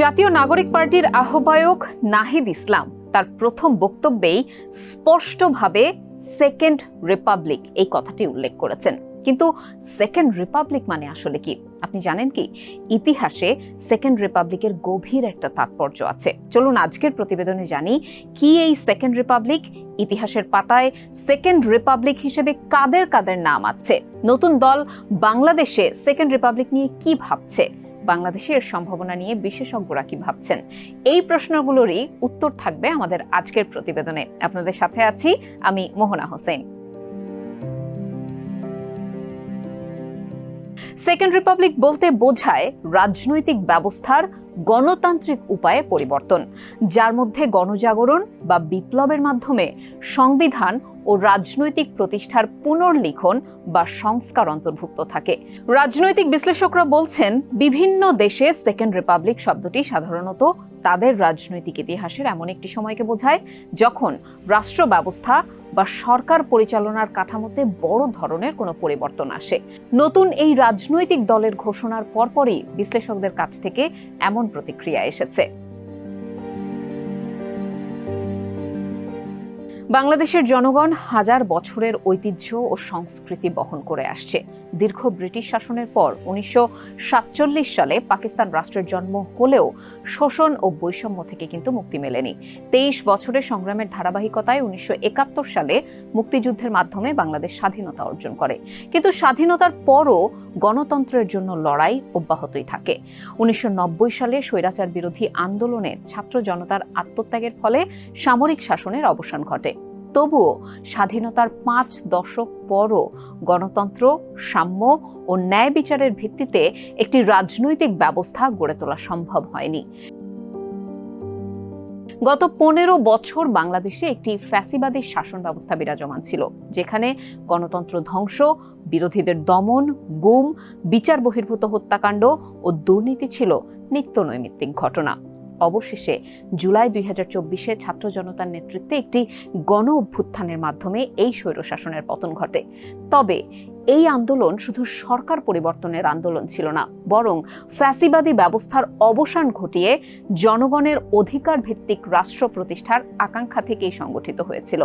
জাতীয় নাগরিক পার্টির আহ্বায়ক নাহিদ ইসলাম তার প্রথম বক্তব্যেই স্পষ্টভাবে সেকেন্ড রিপাবলিক এই কথাটি উল্লেখ করেছেন। কিন্তু সেকেন্ড রিপাবলিক মানে আসলে কি? আপনি জানেন কি? ইতিহাসে সেকেন্ড রিপাবলিকের গভীর একটা তাৎপর্য আছে। চলুন আজকের প্রতিবেদনে জানি, কি এই সেকেন্ড রিপাবলিক? ইতিহাসের পাতায় সেকেন্ড রিপাবলিক হিসেবে কাদের কাদের নাম আছে? নতুন দল বাংলাদেশে সেকেন্ড রিপাবলিক নিয়ে কি ভাবছে? বাংলাদেশের সম্ভাবনা নিয়ে বিশেষজ্ঞরা কি ভাবছেন? এই প্রশ্নগুলোরই উত্তর থাকবে আমাদের আজকের প্রতিবেদনে। আপনাদের সাথে আছি আমি মোহনা হোসেন। সেকেন্ড রিপাবলিক বলতে বোঝায় রাজনৈতিক ব্যবস্থার গণতান্ত্রিক উপায়ে পরিবর্তন, যার মধ্যে গণজাগরণ বা বিপ্লবের মাধ্যমে সংবিধান ও রাজনৈতিক প্রতিষ্ঠার পুনর্লিখন বা সংস্কার অন্তর্ভুক্ত থাকে। রাজনৈতিক বিশ্লেষকরা বলছেন, বিভিন্ন দেশে সেকেন্ড রিপাবলিক শব্দটি সাধারণত তাদের রাজনৈতিক ইতিহাসের এমন একটি সময়কে বোঝায়, যখন রাষ্ট্র ব্যবস্থা বা সরকার পরিচালনার কাঠামোতে বড় ধরনের কোনো পরিবর্তন আসে। নতুন এই রাজনৈতিক দলের ঘোষণার পরপরই বিশ্লেষকদের কাছ থেকে এমন প্রতিক্রিয়া এসেছে। বাংলাদেশের জনগণ হাজার বছরের ঐতিহ্য ও সংস্কৃতি বহন করে আসছে। দীর্ঘ ব্রিটিশ শাসনের পর উনিশশো সাতচল্লিশ সালে পাকিস্তান রাষ্ট্রের জন্ম হলেও শোষণ ও বৈষম্য থেকে কিন্তু মুক্তি মেলেনি। তেইশ বছরের সংগ্রামের ধারাবাহিকতায় উনিশশো একাত্তর সালে মুক্তিযুদ্ধের মাধ্যমে বাংলাদেশ স্বাধীনতা অর্জন করে। কিন্তু স্বাধীনতার পরও গণতন্ত্রের জন্য লড়াই অব্যাহতই থাকে। উনিশশো নব্বই সালে স্বৈরাচার বিরোধী আন্দোলনে ছাত্র জনতার আত্মত্যাগের ফলে সামরিক শাসনের অবসান ঘটে। তবুও স্বাধীনতার পাঁচ দশক পরও গণতন্ত্র, সাম্য ও ন্যায় বিচারের ভিত্তিতে একটি রাজনৈতিক ব্যবস্থা গড়ে তোলা সম্ভব হয়নি। গত পনেরো বছর বাংলাদেশে একটি ফ্যাসিবাদী শাসন ব্যবস্থা বিরাজমান ছিল, যেখানে গণতন্ত্র ধ্বংস, বিরোধীদের দমন, গুম, বিচার বহির্ভূত হত্যাকাণ্ড ও দুর্নীতি ছিল নিত্য নৈমিত্তিক ঘটনা। অবশেষে জুলাই দুই হাজার চব্বিশে ছাত্র জনতার নেতৃত্বে একটি গণ অভ্যুত্থানের মাধ্যমে এই স্বৈরশাসনের পতন ঘটে। তবে এই আন্দোলন শুধু সরকার পরিবর্তনের আন্দোলন ছিল না, বরং ফ্যাসিবাদী ব্যবস্থার অবসান ঘটিয়ে জনগণের অধিকার ভিত্তিক রাষ্ট্র প্রতিষ্ঠার আকাঙ্ক্ষা থেকেই সংগঠিত হয়েছিল।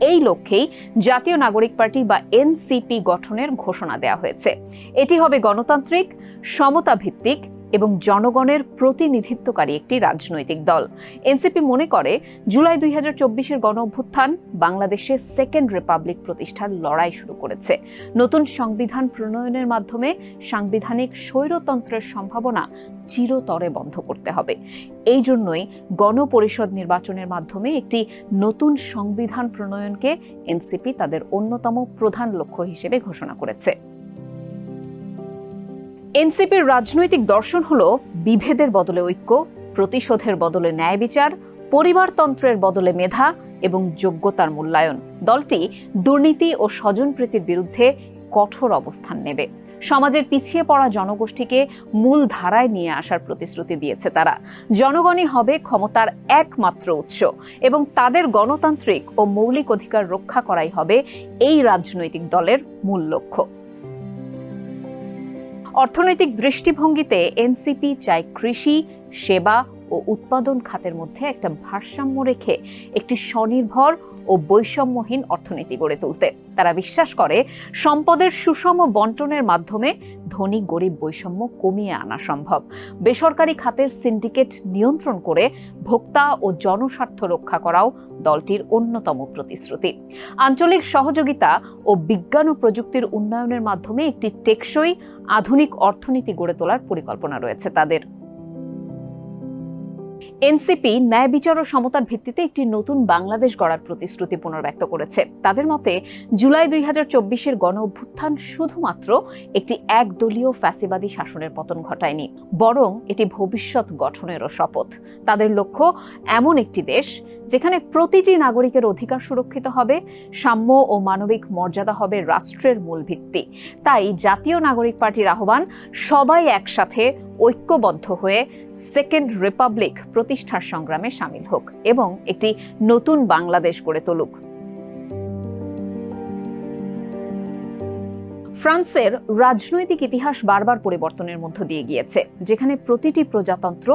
এই লক্ষ্যেই জাতীয় নাগরিক পার্টি বা এনসিপি গঠনের ঘোষণা দেয়া হয়েছে। এটি হবে গণতান্ত্রিক সমতা ভিত্তিক এবং জনগণের প্রতিনিধিত্বকারী একটি রাজনৈতিক দল। এনসিপি মনে করে, জুলাই দুই হাজার চব্বিশের গণ অভ্যুত্থান বাংলাদেশে সেকেন্ড রিপাবলিক প্রতিষ্ঠার লড়াই শুরু করেছে। নতুন সংবিধান প্রণয়নের মাধ্যমে সাংবিধানিক স্বৈরতন্ত্রের সম্ভাবনা চিরতরে বন্ধ করতে হবে। এই জন্যই গণপরিষদ নির্বাচনের মাধ্যমে একটি নতুন সংবিধান প্রণয়নকে এনসিপি তাদের অন্যতম প্রধান লক্ষ্য হিসেবে ঘোষণা করেছে। এনসিপির রাজনৈতিক দর্শন হল বিভেদের বদলে ঐক্য, প্রতিশোধের বদলে ন্যায় বিচার পরিবারতন্ত্রের বদলে মেধা এবং যোগ্যতার মূল্যায়ন। দলটি দুর্নীতি ও স্বজনপ্রীতির বিরুদ্ধে কঠোর অবস্থান নেবে। সমাজের পিছিয়ে পড়া জনগোষ্ঠীকে মূল ধারায় নিয়ে আসার প্রতিশ্রুতি দিয়েছে তারা। জনগণই হবে ক্ষমতার একমাত্র উৎস এবং তাদের গণতান্ত্রিক ও মৌলিক অধিকার রক্ষা করাই হবে এই রাজনৈতিক দলের মূল লক্ষ্য। অর্থনৈতিক দৃষ্টিভঙ্গিতে এনসিপি চায় কৃষি, সেবা ও উৎপাদন খাতের মধ্যে একটা ভারসাম্য রেখে একটি স্বনির্ভর ও বৈষম্যহীন অর্থনীতি গড়ে তুলতে। তারা বিশ্বাস করে সম্পদের সুষম বন্টনের মাধ্যমে ধনী, গরিব বৈষম্য কমিয়ে আনা সম্ভব। বেসরকারি খাতের সিন্ডিকেট নিয়ন্ত্রণ করে ভোক্তা ও জনস্বার্থ রক্ষা করাও দলটির অন্যতম প্রতিশ্রুতি। আঞ্চলিক সহযোগিতা ও বিজ্ঞান ও প্রযুক্তির উন্নয়নের মাধ্যমে একটি টেকসই আধুনিক অর্থনীতি গড়ে তোলার পরিকল্পনা রয়েছে তাদের। এনসিপি ন্যায় বিচার ও সমতার ভিত্তিতে একটি নতুন বাংলাদেশ গড়ার প্রতিশ্রুতি পুনর্ব্যক্ত করেছে। তাদের মতে, জুলাই দুই হাজার চব্বিশের গণ অভ্যুত্থান শুধুমাত্র একটি একদলীয় ফ্যাসিবাদী শাসনের পতন ঘটায়নি, বরং এটি ভবিষ্যৎ গঠনেরও শপথ। তাদের লক্ষ্য, এমন একটি দেশ যেখানে প্রতিটি নাগরিকের অধিকার সুরক্ষিত হবে, সাম্য ও মানবিক মর্যাদা হবে রাষ্ট্রের মূল ভিত্তি। তাই জাতীয় নাগরিক পার্টির আহ্বান, সবাই একসাথে ঐক্যবদ্ধ হয়ে সেকেন্ড রিপাবলিক প্রতিষ্ঠার সংগ্রামে সামিল হোক এবং একটি নতুন বাংলাদেশ গড়ে তুলুক। ফ্রান্সের রাজনৈতিক ইতিহাস বারবার পরিবর্তনের মধ্য দিয়ে গিয়েছে, যেখানে প্রতিটি প্রজাতন্ত্র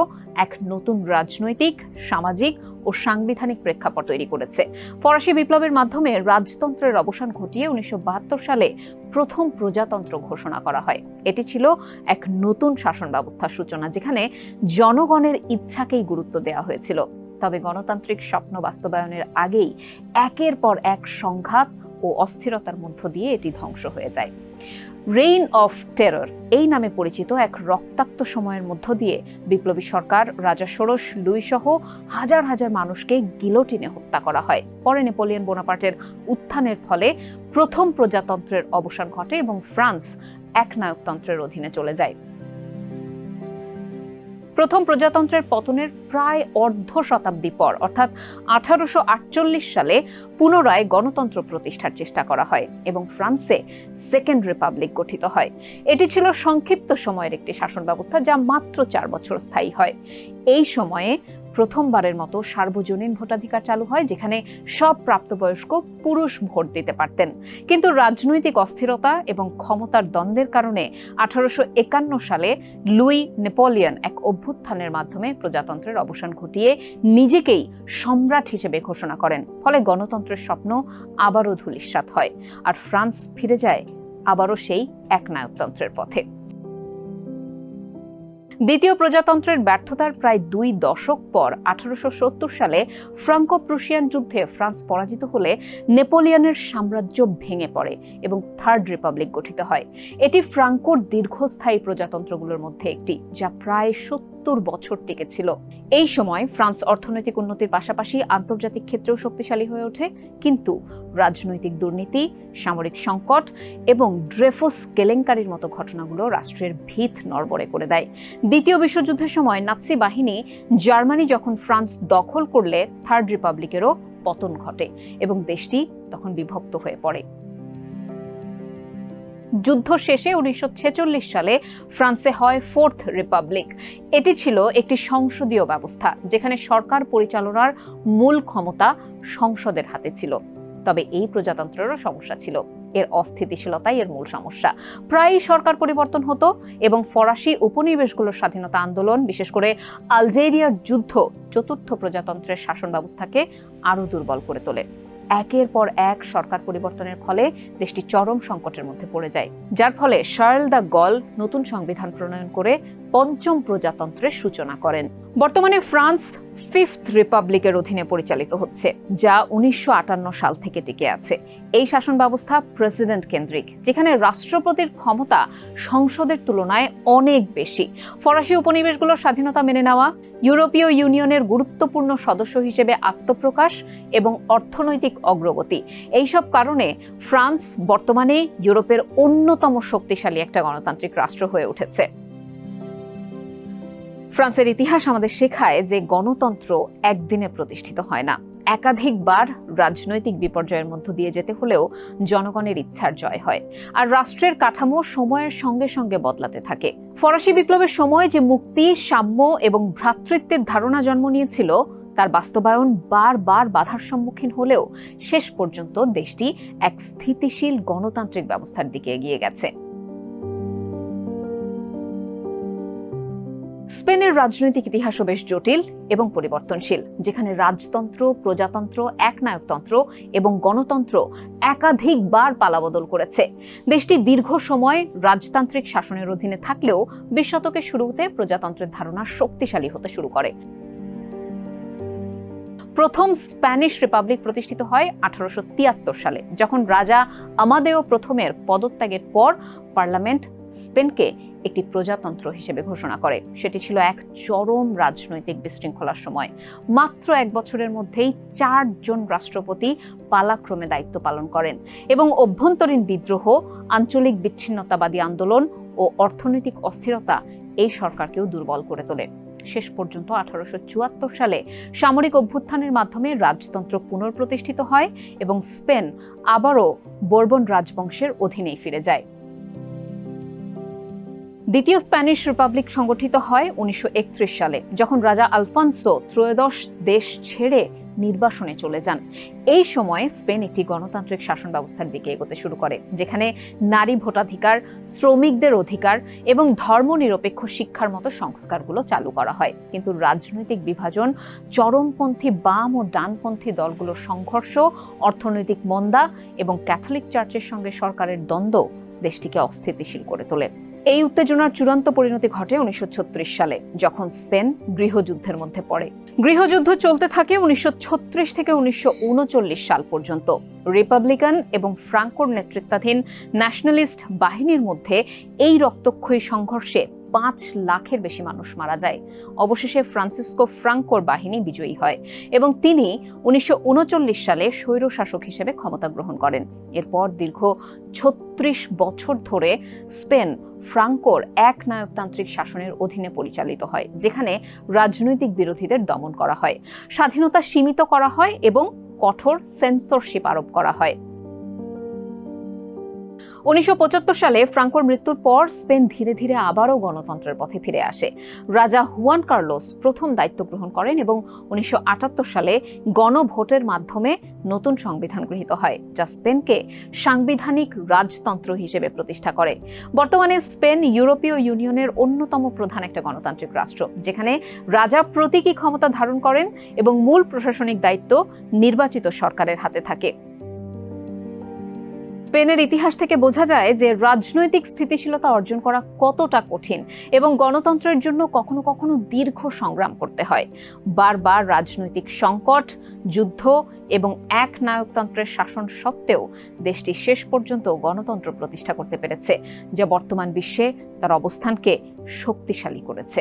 এক নতুন রাজনৈতিক, সামাজিক ও সাংবিধানিক প্রেক্ষাপট তৈরি করেছে। ফরাসি বিপ্লবের মাধ্যমে রাজতন্ত্রের অবসান ঘটিয়ে উনিশশো বাহাত্তর সালে প্রথম প্রজাতন্ত্র ঘোষণা করা হয়। এটি ছিল এক নতুন শাসন ব্যবস্থার সূচনা, যেখানে জনগণের ইচ্ছাকেই গুরুত্ব দেওয়া হয়েছিল। তবে গণতান্ত্রিক স্বপ্ন বাস্তবায়নের আগেই একের পর এক সংঘাত ও অস্থিরতার মধ্য দিয়ে এটি ধ্বংস হয়ে যায়। রেইন অফ টেরর এই নামে পরিচিত এক রক্তাক্ত সময়ের মধ্য দিয়ে বিপ্লবী সরকার রাজা ষোড়শ লুই সহ হাজার হাজার মানুষকে গিলোটিনে হত্যা করা হয়। পরে নেপোলিয়ন বোনাপার্টের উত্থানের ফলে প্রথম প্রজাতন্ত্রের অবসান ঘটে এবং ফ্রান্স এক নায়কতন্ত্রের অধীনে চলে যায়। প্রথম প্রজাতন্ত্রের পতনের প্রায় অর্ধ শতাব্দী পর, অর্থাৎ আঠারোশো আটচল্লিশ সালে পুনরায় গণতন্ত্র প্রতিষ্ঠার চেষ্টা করা হয় এবং ফ্রান্সে সেকেন্ড রিপাবলিক গঠিত হয়। এটি ছিল সংক্ষিপ্ত সময়ের একটি শাসন ব্যবস্থা যা মাত্র চার বছর স্থায়ী হয়। এই সময়ে প্রথমবারের মতো সার্বজনীন ভোটাধিকার চালু হয়, যেখানে সব প্রাপ্তবয়স্ক পুরুষ ভোট দিতে পারতেন। কিন্তু রাজনৈতিক অস্থিরতা এবং ক্ষমতার দ্বন্দ্বের কারণে আঠারোশো একান্ন সালে লুই নেপোলিয়ন এক অভ্যুত্থানের মাধ্যমে প্রজাতন্ত্রের অবসান ঘটিয়ে নিজেকেই সম্রাট হিসেবে ঘোষণা করেন। ফলে গণতন্ত্রের স্বপ্ন আবারও ধূলিসাৎ হয়। আর ফ্রান্স ফিরে যায় আবারও সেই একনায়কতন্ত্রের পথে। দ্বিতীয় প্রজাতন্ত্রের ব্যর্থতার প্রায় দুই দশক পর আঠারোশো সত্তর সালে ফ্রাঙ্কো প্রুশিয়ান যুদ্ধে ফ্রান্স পরাজিত হলে নেপোলিয়নের সাম্রাজ্য ভেঙে পড়ে এবং থার্ড রিপাবলিক গঠিত হয়। এটি ফ্রাঙ্কোর দীর্ঘস্থায়ী প্রজাতন্ত্রগুলোর মধ্যে একটি, যা প্রায় সত্তর বছর টিকেছিল। এই সময় ফ্রান্স অর্থনৈতিক উন্নতির পাশাপাশি আন্তর্জাতিক ক্ষেত্রেও শক্তিশালী হয়ে ওঠে, কিন্তু রাজনৈতিক দুর্নীতি, সামরিক সংকট এবং ড্রেফোস কেলেঙ্কারির মতো ঘটনাগুলো রাষ্ট্রের ভিত নড়বড়ে করে দেয়। দ্বিতীয় বিশ্বযুদ্ধের সময় নাৎসি বাহিনী জার্মানি যখন ফ্রান্স দখল করলে, থার্ড রিপাবলিকেরও পতন ঘটে এবং দেশটি তখন বিভক্ত হয়ে পড়ে। যুদ্ধ শেষে উনিশশো ছেচল্লিশ সালে ফ্রান্সে হয় ফোর্থ রিপাবলিক। এটি ছিল একটি সংসদীয় ব্যবস্থা, যেখানে সরকার পরিচালনার মূল ক্ষমতা সংসদের হাতে ছিল। তবে এই প্রজাতন্ত্রেরও সমস্যা ছিল। এর অস্থিতিশীলতাই এর মূল সমস্যা। প্রায়ই সরকার পরিবর্তন হতো এবং ফরাসি উপনিবেশগুলোর স্বাধীনতা আন্দোলন, বিশেষ করে আলজেরিয়ার যুদ্ধ চতুর্থ প্রজাতন্ত্রের শাসন ব্যবস্থাকে আরও দুর্বল করে তোলে। একের পর এক সরকার পরিবর্তনের ফলে দেশটি চরম সংকটের মধ্যে পড়ে যায়। যার ফলে শার্ল দ্য গল নতুন সংবিধান প্রণয়ন করে পঞ্চম প্রজাতন্ত্রের সূচনা করেন। বর্তমানে ফ্রান্স ফিফথ রিপাবলিকের অধীনে পরিচালিত হচ্ছে, যা উনিশশো আটান্ন সাল থেকে টিকে আছে। এই শাসন ব্যবস্থা প্রেসিডেন্ট কেন্দ্রিক, যেখানে রাষ্ট্রপতির ক্ষমতা সংসদের তুলনায় অনেক বেশি। ফরাসি উপনিবেশগুলোর স্বাধীনতা মেনে নেওয়া, ইউরোপীয় ইউনিয়নের গুরুত্বপূর্ণ সদস্য হিসেবে আত্মপ্রকাশ এবং অর্থনৈতিক অগ্রগতি। এইসব কারণে ফ্রান্স বর্তমানে ইউরোপের অন্যতম শক্তিশালী একটা গণতান্ত্রিক রাষ্ট্র হয়ে উঠেছে। ফ্রান্সের ইতিহাস আমাদের শেখায় যে গণতন্ত্র একদিনে প্রতিষ্ঠিত হয় না। একাধিকবার রাজনৈতিক বিপর্যয়ের মধ্য দিয়ে যেতে হলেও জনগণের ইচ্ছার জয় হয়। আর রাষ্ট্রের কাঠামো সময়ের সঙ্গে সঙ্গে বদলাতে থাকে। ফরাসি বিপ্লবের সময় যে মুক্তি, সাম্য এবং ভ্রাতৃত্বের ধারণা জন্ম নিয়েছিল, তার বাস্তবায়ন বারবার বাধার সম্মুখীন হলেও শেষ পর্যন্ত দেশটি এক স্থিতিশীল গণতান্ত্রিক ব্যবস্থার দিকে এগিয়ে গেছে। স্পেনের রাজনৈতিক ইতিহাসও বেশ জটিল এবং পরিবর্তনশীল, যেখানে রাজতন্ত্র, প্রজাতন্ত্র, একনায়কতন্ত্র এবং গণতন্ত্র একাধিকবার পালাবদল করেছে। দেশটি দীর্ঘ সময় রাজতান্ত্রিক শাসনের অধীনে থাকলেও বিশ শতকের শুরুতে প্রজাতন্ত্রের ধারণা শক্তিশালী হতে শুরু করে। প্রথম স্প্যানিশ রিপাবলিক প্রতিষ্ঠিত হয় আঠারোশো তিয়াত্তর সালে, যখন রাজা আমাদেও প্রথমের পদত্যাগের পর পার্লামেন্ট স্পেনকে একটি প্রজাতন্ত্র হিসেবে ঘোষণা করে। সেটি ছিল এক চরম রাজনৈতিক বিশৃঙ্খলার সময়। মাত্র এক বছরের মধ্যেই চারজন রাষ্ট্রপতি পালাক্রমে দায়িত্ব পালন করেন এবং অভ্যন্তরীণ বিদ্রোহ, আঞ্চলিক বিচ্ছিন্নতাবাদী আন্দোলন ও অর্থনৈতিক অস্থিরতা এই সরকারকেও দুর্বল করে তোলে। শেষ পর্যন্ত আঠারোশো চুয়াত্তর সালে সামরিক অভ্যুত্থানের মাধ্যমে রাজতন্ত্র পুনঃপ্রতিষ্ঠিত হয় এবং স্পেন আবারও বোরবন রাজবংশের অধীনেই ফিরে যায়। দ্বিতীয় স্প্যানিশ রিপাবলিক সংগঠিত হয় উনিশশো একত্রিশ সালে, যখন রাজা আলফানসো ত্রয়োদশ দেশ ছেড়ে নির্বাসনে চলে যান। এই সময়ে স্পেন একটি গণতান্ত্রিক শাসন ব্যবস্থার দিকে এগোতে শুরু করে, যেখানে নারী ভোটাধিকার, শ্রমিকদের অধিকার এবং ধর্মনিরপেক্ষ শিক্ষার মতো সংস্কারগুলো চালু করা হয়। কিন্তু রাজনৈতিক বিভাজন, চরমপন্থী বাম ও ডানপন্থী দলগুলোর সংঘর্ষ, অর্থনৈতিক মন্দা এবং ক্যাথলিক চার্চের সঙ্গে সরকারের দ্বন্দ্ব দেশটিকে অস্থিতিশীল করে তোলে। এই উত্তেজনার চূড়ান্ত পরিণতি ঘটে উনিশশো ছত্রিশ সালে, যখন স্পেন গৃহযুদ্ধের মধ্যে পড়ে। গৃহযুদ্ধ চলতে থাকে উনিশশো ছত্রিশ থেকে উনিশশো উনচল্লিশ সাল পর্যন্ত। রিপাবলিকান এবং ফ্রাঙ্কোর নেতৃত্বাধীন ন্যাশনালিস্ট বাহিনীর মধ্যে এই রক্তক্ষয়ী সংঘর্ষে পাঁচ লাখের বেশি মানুষ মারা যায়। অবশেষে ফ্রান্সিসকো ফ্রাঙ্কোর বাহিনী বিজয়ী হয় এবং তিনি উনিশশো উনচল্লিশ সালে স্বৈরশাসক হিসেবে ক্ষমতা গ্রহণ করেন। এরপর দীর্ঘ ছত্রিশ বছর ধরে স্পেন ফ্রাঙ্কোর এক নায়কতান্ত্রিক শাসনের অধীনে পরিচালিত হয়, যেখানে রাজনৈতিক বিরোধীদের দমন করা হয়। স্বাধীনতা সীমিত করা হয় এবং কঠোর সেন্সরশিপ আরোপ করা হয়। উনিশশো পঁচাত্তর সালে ফ্রাঙ্কোর মৃত্যুর পর স্পেন ধীরে ধীরে আবারও গণতন্ত্রের পথে ফিরে আসে। রাজা হুয়ান কার্লোস প্রথম দায়িত্ব গ্রহণ করেন এবং উনিশশো আটাত্তর সালে গণভোটের মাধ্যমে নতুন সংবিধান গৃহীত হয়, যা স্পেনকে সাংবিধানিক রাজতন্ত্র হিসেবে প্রতিষ্ঠা করে। বর্তমানে স্পেন ইউরোপীয় ইউনিয়নের অন্যতম প্রধান একটা গণতান্ত্রিক রাষ্ট্র, যেখানে রাজা প্রতীকী ক্ষমতা ধারণ করেন এবং মূল প্রশাসনিক দায়িত্ব নির্বাচিত সরকারের হাতে থাকে। স্পেনের ইতিহাস থেকে বোঝা যায় যে রাজনৈতিক স্থিতিশীলতা অর্জন করা কতটা কঠিন এবং গণতন্ত্রের জন্য কখনো কখনো দীর্ঘ সংগ্রাম করতে হয়। বারবার রাজনৈতিক সংকট, যুদ্ধ এবং এক নায়কতন্ত্রের শাসন সত্ত্বেও দেশটি শেষ পর্যন্ত গণতন্ত্র প্রতিষ্ঠা করতে পেরেছে, যা বর্তমান বিশ্বে তার অবস্থানকে শক্তিশালী করেছে।